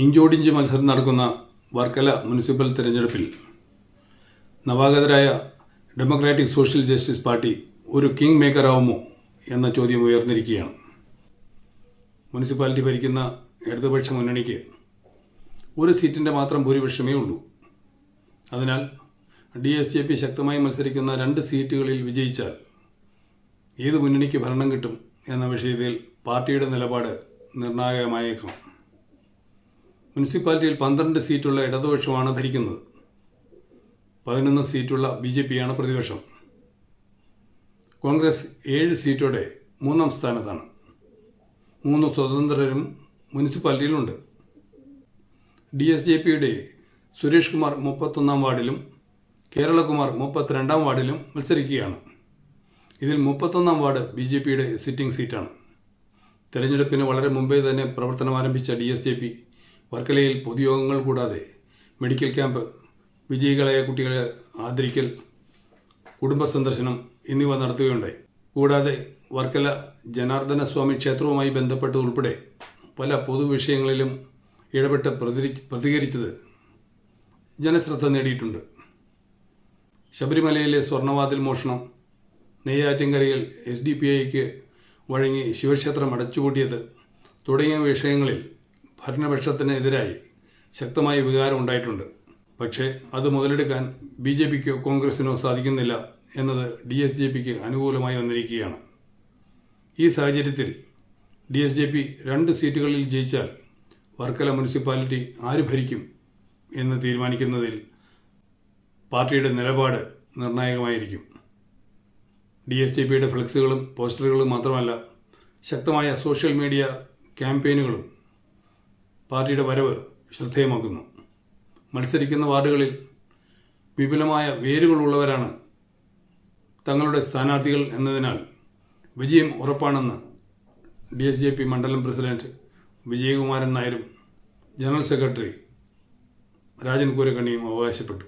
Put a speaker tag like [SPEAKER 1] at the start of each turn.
[SPEAKER 1] ഇഞ്ചോടിഞ്ച് മത്സരം നടക്കുന്ന വർക്കല മുനിസിപ്പൽ തിരഞ്ഞെടുപ്പിൽ നവാഗതരായ ഡെമോക്രാറ്റിക് സോഷ്യൽ ജസ്റ്റിസ് പാർട്ടി ഒരു കിങ് മേക്കറാവുമോ എന്ന ചോദ്യം ഉയർന്നിരിക്കുകയാണ്. മുനിസിപ്പാലിറ്റി ഭരിക്കുന്ന ഇടതുപക്ഷ മുന്നണിക്ക് ഒരു സീറ്റിന്റെ മാത്രം ഭൂരിപക്ഷമേ ഉള്ളൂ. അതിനാൽ ഡി എസ് ജെ പി ശക്തമായി മത്സരിക്കുന്ന രണ്ട് സീറ്റുകളിൽ വിജയിച്ചാൽ ഏത് മുന്നണിക്ക് ഭരണം കിട്ടും എന്ന വിഷയത്തിൽ പാർട്ടിയുടെ നിലപാട് നിർണായകമായേക്കാം. മുനിസിപ്പാലിറ്റിയിൽ പന്ത്രണ്ട് സീറ്റുള്ള ഇടതുപക്ഷമാണ് ഭരിക്കുന്നത്. പതിനൊന്ന് സീറ്റുള്ള ബി ജെ പിയാണ് പ്രതിപക്ഷം. കോൺഗ്രസ് ഏഴ് സീറ്റോടെ മൂന്നാം സ്ഥാനത്താണ്. മൂന്ന് സ്വതന്ത്രരും മുനിസിപ്പാലിറ്റിയിലുണ്ട്. ഡി എസ് ജെ പിയുടെ സുരേഷ് കുമാർ മുപ്പത്തൊന്നാം വാർഡിലും കേരളകുമാർ മുപ്പത്തിരണ്ടാം വാർഡിലും മത്സരിക്കുകയാണ്. ഇതിൽ മുപ്പത്തൊന്നാം വാർഡ് ബി ജെ പിയുടെ സിറ്റിംഗ് സീറ്റാണ്. തെരഞ്ഞെടുപ്പിന് വളരെ മുമ്പേ തന്നെ പ്രവർത്തനം ആരംഭിച്ച ഡി എസ് ജെ പി വർക്കലയിൽ പൊതുയോഗങ്ങൾ കൂടാതെ മെഡിക്കൽ ക്യാമ്പ് വിജയികളായ കുട്ടികളെ ആദരിക്കൽ കുടുംബ സന്ദർശനം എന്നിവ നടത്തുകയുണ്ടായി. കൂടാതെ വർക്കല ജനാർദ്ദന സ്വാമി ക്ഷേത്രവുമായി ബന്ധപ്പെട്ടതുൾപ്പെടെ പല പൊതുവിഷയങ്ങളിലും ഇടപെട്ട് പ്രതിരി- പ്രതികരിച്ചത് ജനശ്രദ്ധ നേടിയിട്ടുണ്ട്. ശബരിമലയിലെ സ്വർണവാതിൽ മോഷണം നെയ്യാറ്റിൻകരയിൽ എസ് ഡി പി ഐക്ക് വഴങ്ങി ശിവക്ഷേത്രം അടച്ചുപൂട്ടിയത് തുടങ്ങിയ വിഷയങ്ങളിൽ ഭരണപക്ഷത്തിനെതിരായി ശക്തമായ വികാരം ഉണ്ടായിട്ടുണ്ട്. പക്ഷേ അത് മുതലെടുക്കാൻ ബി ജെ പിക്കോ കോൺഗ്രസിനോ സാധിക്കുന്നില്ല എന്നത് ഡി എസ് ജെ പിക്ക് അനുകൂലമായി വന്നിരിക്കുകയാണ്. ഈ സാഹചര്യത്തിൽ ഡി എസ് ജെ പി രണ്ട് സീറ്റുകളിൽ ജയിച്ചാൽ വർക്കല മുനിസിപ്പാലിറ്റി ആര് ഭരിക്കും എന്ന് തീരുമാനിക്കുന്നതിൽ പാർട്ടിയുടെ നിലപാട് നിർണായകമായിരിക്കും. ഡി എസ് ജെ പിയുടെ ഫ്ലെക്സുകളും പോസ്റ്ററുകളും മാത്രമല്ല ശക്തമായ സോഷ്യൽ മീഡിയ ക്യാമ്പയിനുകളും പാർട്ടിയുടെ വരവ് ശ്രദ്ധേയമാക്കുന്നു. മത്സരിക്കുന്ന വാർഡുകളിൽ വിപുലമായ വേരുകളുള്ളവരാണ് തങ്ങളുടെ സ്ഥാനാർത്ഥികൾ എന്നതിനാൽ വിജയം ഉറപ്പാണെന്ന് ഡി എസ് ജെ പി മണ്ഡലം പ്രസിഡന്റ് വിജയകുമാരൻ നായരും ജനറൽ സെക്രട്ടറി രാജൻ കൂരക്കണ്ണിയും അവകാശപ്പെട്ടു.